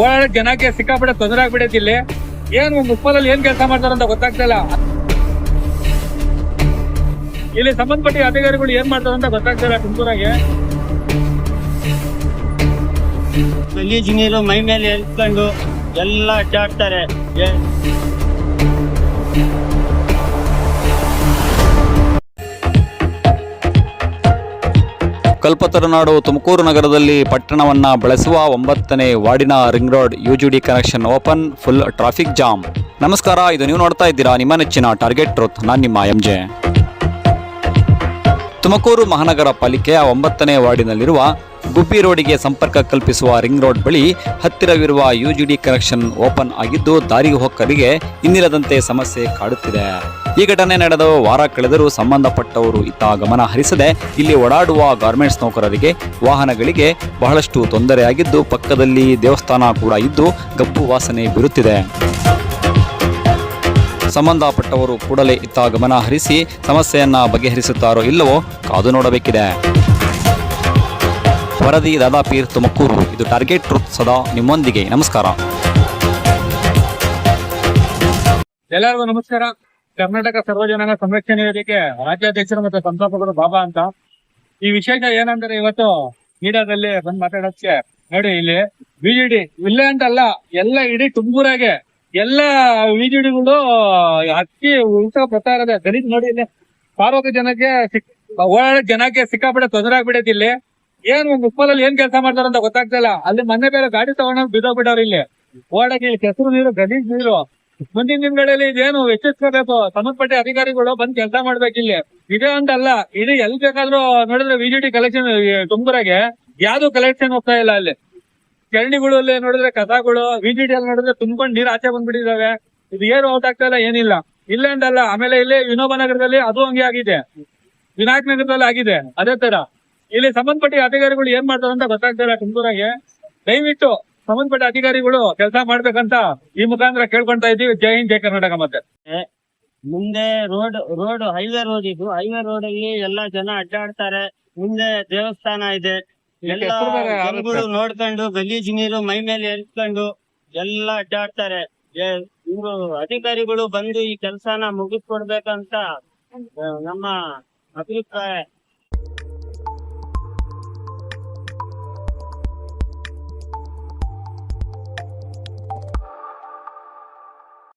ಓಡಾಡಕ್ ಜನಕ್ಕೆ ಸಿಕ್ಕಾಪಟ್ಟೆ ತೊಂದರೆ ಆಗ್ಬಿಡೈತಿ ಇಲ್ಲಿ. ಏನ್ ಮುಪ್ಪದಲ್ಲಿ ಏನ್ ಕೆಲಸ ಮಾಡ್ತಾರಂತ ಗೊತ್ತಾಗ್ತಾ ಇಲ್ಲ. ಇಲ್ಲಿ ಸಂಬಂಧಪಟ್ಟ ಅಧಿಕಾರಿಗಳು ಏನ್ ಮಾಡ್ತಾರಂತ ಗೊತ್ತಾಗ್ತಾ ಇಲ್ಲ ತುಮಕೂರಾಗೆ. ಗಲೀಜ್ ನೀರು ಮೈ ಮೇಲೆ ಎಲ್ಕೊಂಡು ಎಲ್ಲ ಅಡ್ಡಾಡ್ತಾರೆ. ಕಲ್ಪತರುನಾಡು ತುಮಕೂರು ನಗರದಲ್ಲಿ ಪಟ್ಟಣವನ್ನು ಬಳಸುವ ಒಂಬತ್ತನೇ ವಾರ್ಡಿನ ring road U G D connection open, full traffic jam. ನಮಸ್ಕಾರ, ಇದು ನೀವು ನೋಡ್ತಾ ಇದ್ದೀರಾ ನಿಮ್ಮ ನೆಚ್ಚಿನ ಟಾರ್ಗೆಟ್ ಟ್ರೂತ್, ನಾನು ನಿಮ್ಮ ಎಂಜೆ. ತುಮಕೂರು ಮಹಾನಗರ ಪಾಲಿಕೆಯ ಒಂಬತ್ತನೇ ವಾರ್ಡಿನಲ್ಲಿರುವ ಗುಬ್ಬಿ ರೋಡಿಗೆ ಸಂಪರ್ಕ ಕಲ್ಪಿಸುವ ರಿಂಗ್ ರೋಡ್ ಬಳಿ ಹತ್ತಿರವಿರುವ ಯುಜಿಡಿ ಕನೆಕ್ಷನ್ ಓಪನ್ ಆಗಿದ್ದು ದಾರಿಗೆ ಹೊಕ್ಕರಿಗೆ ಇನ್ನಿರದಂತೆ ಸಮಸ್ಯೆ ಕಾಡುತ್ತಿದೆ. ಈ ಘಟನೆ ನಡೆದ ವಾರ ಕಳೆದರೂ ಸಂಬಂಧಪಟ್ಟವರು ಇತ್ತ ಗಮನ ಹರಿಸದೆ ಇಲ್ಲಿ ಓಡಾಡುವ ಗಾರ್ಮೆಂಟ್ಸ್ ನೌಕರರಿಗೆ, ವಾಹನಗಳಿಗೆ ಬಹಳಷ್ಟು ತೊಂದರೆಯಾಗಿದ್ದು ಪಕ್ಕದಲ್ಲಿ ದೇವಸ್ಥಾನ ಕೂಡ ಇದ್ದು ಗಬ್ಬು ವಾಸನೆ ಬೀರುತ್ತಿದೆ. ಸಂಬಂಧಪಟ್ಟವರು ಕೂಡಲೇ ಇತ್ತ ಗಮನ ಹರಿಸಿ ಸಮಸ್ಯೆಯನ್ನ ಬಗೆಹರಿಸುತ್ತಾರೋ ಇಲ್ಲವೋ ಕಾದು ನೋಡಬೇಕಿದೆ. ವರದಿ ದಾದಾಪೀರ್ ತುಮಕೂರು. ಇದು ಟಾರ್ಗೆಟ್ ಟ್ರೂತ್ ಸದಾ ನಿಮ್ಮೊಂದಿಗೆ. ನಮಸ್ಕಾರ. ಎಲ್ಲರಿಗೂ ನಮಸ್ಕಾರ. ಕರ್ನಾಟಕ ಸರ್ವಜನಾಂಗ ಸಂರಕ್ಷಣೆ ವೇದಿಕೆ ರಾಜ್ಯಾಧ್ಯಕ್ಷರು ಮತ್ತು ಸಂಸ್ಥಾಪಕರು ಬಾಬಾ ಅಂತ. ಈ ವಿಶೇಷ ಏನಂದ್ರೆ ಇವತ್ತು ಮೀಡಿಯಾದಲ್ಲಿ ಬಂದ್ ಮಾತಾಡೋಕ್ಕೆ ನೋಡಿ ಇಲ್ಲಿ ಬಿಜೆಡಿ ಇಲ್ಲೇ ಅಂತಲ್ಲ, ಎಲ್ಲ ಇಡೀ ತುಮಕೂರಾಗೆ ಎಲ್ಲ ಬಿಜೆಡಿಗಳು ಅಕ್ಕಿ, ಉಲ್ಟಾ ಪ್ರಚಾರ ಇರೋದೆ ದಲಿತ ನೋಡಿ ಇಲ್ಲಿ ಪಾರ್ವತ ಜನಕ್ಕೆ ಸಿಕ್ ಓಡಾಡಕ್ ಜನಕ್ಕೆ ಸಿಕ್ಕಾಪಟ್ಟೆ ತೊಂದರೆ ಆಗ್ಬಿಡೈತಿ ಇಲ್ಲಿ. ಏನ್ ಉಪ್ಪಲಲ್ಲಿ ಏನ್ ಕೆಲಸ ಮಾಡ್ತಾರಂತ ಗೊತ್ತಾಗ್ತಾ ಇಲ್ಲ. ಅಲ್ಲಿ ಮೊನ್ನೆ ಬೇರೆ ಗಾಡಿ ತಗೊಂಡ್ ಬಿದ್ದೋಗ್ಬಿಟ್ಟವ್ರು ಇಲ್ಲಿ. ಓಡಕ್ಕೆ ಕೆಸರು ನೀರು, ಗಲೀಜ್ ನೀರು. ಮುಂದಿನ ದಿನಗಳಲ್ಲಿ ಇದೇನು ಹೆಚ್ಚಿಸ್ಕೋಬೇಕು ಸಂಬಂಧಪಟ್ಟ ಅಧಿಕಾರಿಗಳು ಬಂದ್ ಕೆಲಸ ಮಾಡ್ಬೇಕು ಇಲ್ಲಿ. ಇದೆ ಅಂತಲ್ಲ. ಇಡೀ ಎಲ್ ಬೇಕಾದ್ರೂ ನೋಡಿದ್ರೆ ವಿಜಿಟಿ ಕಲೆಕ್ಷನ್ ತುಮಕೂರಾಗೆ ಯಾವ್ದು ಕಲೆಕ್ಷನ್ ಹೋಗ್ತಾ ಇಲ್ಲ ಅಲ್ಲಿ. ಚರಂಡಿಗಳು ಅಲ್ಲಿ ನೋಡಿದ್ರೆ ಕಸಗಳು ವಿಜಿಟಿ ಅಲ್ಲಿ ನೋಡಿದ್ರೆ ತುಂಬ್ಕೊಂಡ್ ನೀರ್ ಆಚೆ ಬಂದ್ಬಿಟ್ಟಿದಾವೆ ಇದು ಏನು ಆಗ್ತಾ ಇಲ್ಲ, ಏನಿಲ್ಲ. ಇಲ್ಲ ಅಂತಲ್ಲ. ಆಮೇಲೆ ಇಲ್ಲಿ ವಿನೋಬ ನಗರದಲ್ಲಿ ಅದು ಹಂಗೆ ಆಗಿದೆ. ವಿನಾಯಕ್ ನಗರದಲ್ಲಿ ಆಗಿದೆ. ಅದೇ ತರ. ಇಲ್ಲಿ ಸಂಬಂಧಪಟ್ಟ ಅಧಿಕಾರಿಗಳು ಏನ್ ಮಾಡ್ತಾರೆ ಅಂತ ಗೊತ್ತಾಗ್ತಿಲ್ಲ ತುಮಕೂರಾಗೆ ದಯವಿಟ್ಟು ಸಂಬಂಧಪಟ್ಟ ಅಧಿಕಾರಿಗಳು ಕೆಲಸ ಮಾಡ್ಬೇಕಂತ ಈ ಮುಖಾಂತರ ಕೇಳ್ಕೊಂತಾ ಇದೀವಿ ಜೈ ಹಿಂದ್ ಜೈ ಕರ್ನಾಟಕ ಮತ್ತೆ. ಮುಂದೆ ರೋಡ್ ರೋಡ್ ಹೈವೇ ರೋಡ್ ಇದು. ಹೈವೇ ರೋಡ್ ಅಲ್ಲಿ ಎಲ್ಲಾ ಜನ ಅಡ್ಡಾಡ್ತಾರೆ. ಮುಂದೆ ದೇವಸ್ಥಾನ ಇದೆ. ಎಲ್ಲ. ಜನಗಳು ನೋಡ್ಕೊಂಡು ಗಲೀಜ್ ನೀರು ಮೈ ಮೇಲೆ ಎಲ್ಲ ಅಡ್ಡಾಡ್ತಾರೆ. ಇವರು ಅಧಿಕಾರಿಗಳು ಬಂದು ಈ ಕೆಲಸನ ಮುಗಿಸ್ಕೊಡ್ಬೇಕಂತ ನಮ್ಮ ಅಭಿಪ್ರಾಯ.